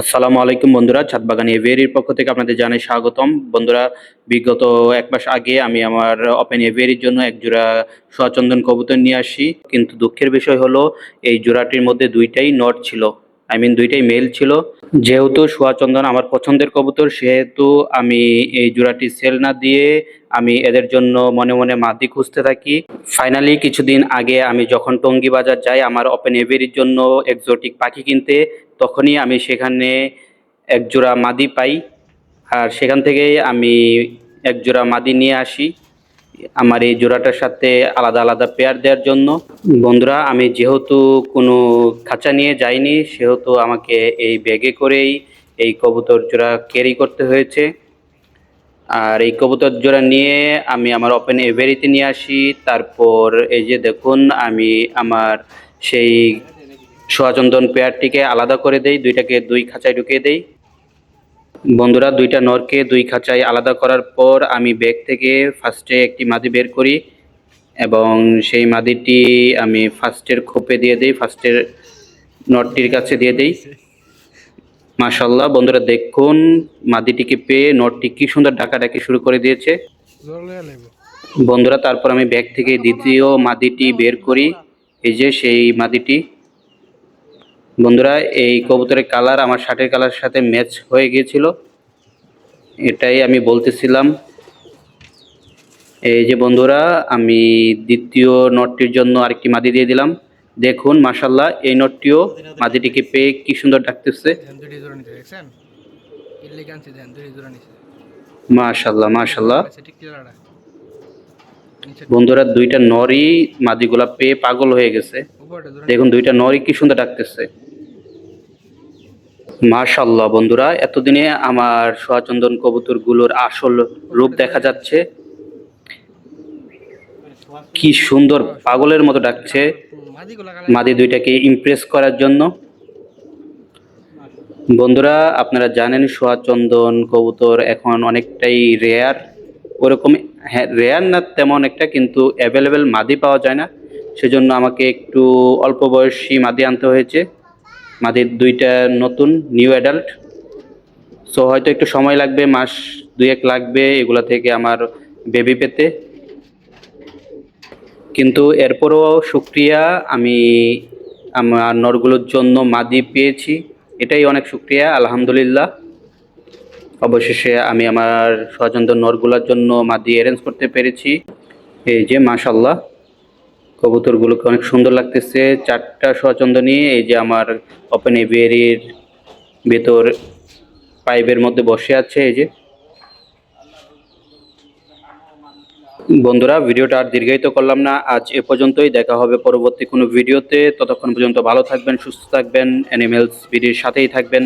আসসালামু আলাইকুম বন্ধুরা, ছাদবাগান এভিয়ারির পক্ষ থেকে আপনাদের জানাই স্বাগতম। বন্ধুরা, বিগত এক মাস আগে আমি আমার ওপেন এভিয়ারির জন্য এক জোড়া সোয়াচন্দন কবুতর নিয়ে আসি। কিন্তু দুঃখের বিষয় হলো, এই জোড়াটির মধ্যে দুইটাই নট ছিল। আই মিন দুইটাই মেল ছিল। যেহেতু সোয়াচন্দন আমার পছন্দের কবুতর, সেহেতু আমি এই জোড়াটি সেল না দিয়ে আমি এদের জন্য মনে মনে মাদি খুঁজতে থাকি। ফাইনালি কিছুদিন আগে আমি যখন টঙ্গী বাজার যাই, আমার ওপেন এভিয়ারির জন্য এক্সোটিক পাখি কিনতে, তখনই আমি সেখানে একজোড়া মাদি পাই। আর সেখান থেকেই আমি এক জোড়া মাদি নিয়ে আসি। আমার এই জোড়াটার সাথে আলাদা আলাদা পেয়ার দেওয়ার জন্য। বন্ধুরা, আমি যেহেতু কোনো খাঁচা নিয়ে যাইনি, সেহেতু আমাকে এই ব্যাগে করেই এই কবুতর জোড়া ক্যারি করতে হয়েছে। আর এই কবুতর জোড়া নিয়ে আমি আমার ওপেন এভেরিতে নিয়ে আসি। তারপর এই যে দেখুন, আমি আমার সেই সোয়াচন্দন পেয়ারটিকে আলাদা করে দেই, দুইটাকে দুই খাঁচায় ঢুকিয়ে দেই। বন্ধুরা, দুইটা নরকে দুই খাঁচায় আলাদা করার পর আমি ব্যাগ থেকে ফার্স্টে একটি মাদি বের করি এবং সেই মাদিটি আমি ফার্স্টের খোপে দিয়ে দিই ফার্স্টের নটটির কাছে দিয়ে দিই। মাশাল্লাহ বন্ধুরা, দেখুন মাদিটিকে পেয়ে নটটি কি সুন্দর ডাকাডাকি শুরু করে দিয়েছে। বন্ধুরা, তারপর আমি ব্যাগ থেকে দ্বিতীয় মাদিটি বের করি। এই যে সেই মাদিটি। বন্ধুরা, এই কবুতরের কালার আমার শার্টের কালার সাথে ম্যাচ হয়ে গিয়েছিল। এটাই আমি বলতেছিলাম। এই যে বন্ধুরা, আমি দ্বিতীয় নটটির জন্য আরেকটি মাদি দিয়ে দিলাম। দেখুন মাশাল্লাহ এই নটটিও মাদিটিকে পেয়ে কি সুন্দর ডাকতেছে। মাশাল্লাহ মাশাল্লাহ বন্ধুরা, দুইটা নরই মাদিগুলা পেয়ে পাগল হয়ে গেছে। দেখুন, দুইটা নরই কি সুন্দর ডাকতেছে। মাশাল্লাহ বন্ধুরা, এতদিনে আমার সোয়াচন্দন কবুতরগুলোর আসল রূপ দেখা যাচ্ছে। কি সুন্দর পাগলের মতো ডাকছে। মাদি দুইটাকে ইমপ্রেস করার জন্য। বন্ধুরা, আপনারা জানেন সোয়াচন্দন কবুতর এখন অনেকটাই রেয়ার ওরকম হ্যাঁ রেয়ার না তেমন একটা, কিন্তু অ্যাভেলেবেল মাদি পাওয়া যায় না। সেজন্য আমাকে একটু অল্প বয়সী মাদি আনতে হয়েছে। মাদির দুইটা নতুন নিউ অ্যাডাল্ট সো হয়তো একটু সময় লাগবে, মাস দুই এক লাগবে এগুলা থেকে আমার বেবি পেতে। কিন্তু এরপরও শুক্রিয়া আমি আমার নরগুলোর জন্য মাদি পেয়েছি। এটাই অনেক শুক্রিয়া আলহামদুলিল্লাহ। অবশেষে আমি আমার স্বজনদের নরগুলোর জন্য মাদি অ্যারেঞ্জ করতে পেরেছি। এই যে মাশাল্লাহ কবুতরগুলোকে অনেক সুন্দর লাগতেছে। চারটা স্বচন্দ নিয়ে এই যে আমার ওপেন এভিয়ারির ভেতর পাইপের মধ্যে বসে আছে এই যে। বন্ধুরা, ভিডিওটা আর দীর্ঘায়িত করলাম না। আজ এ পর্যন্তই। দেখা হবে পরবর্তী কোনো ভিডিওতে। ততক্ষণ পর্যন্ত ভালো থাকবেন, সুস্থ থাকবেন অ্যানিমেলস ভিডিওর সাথেই থাকবেন।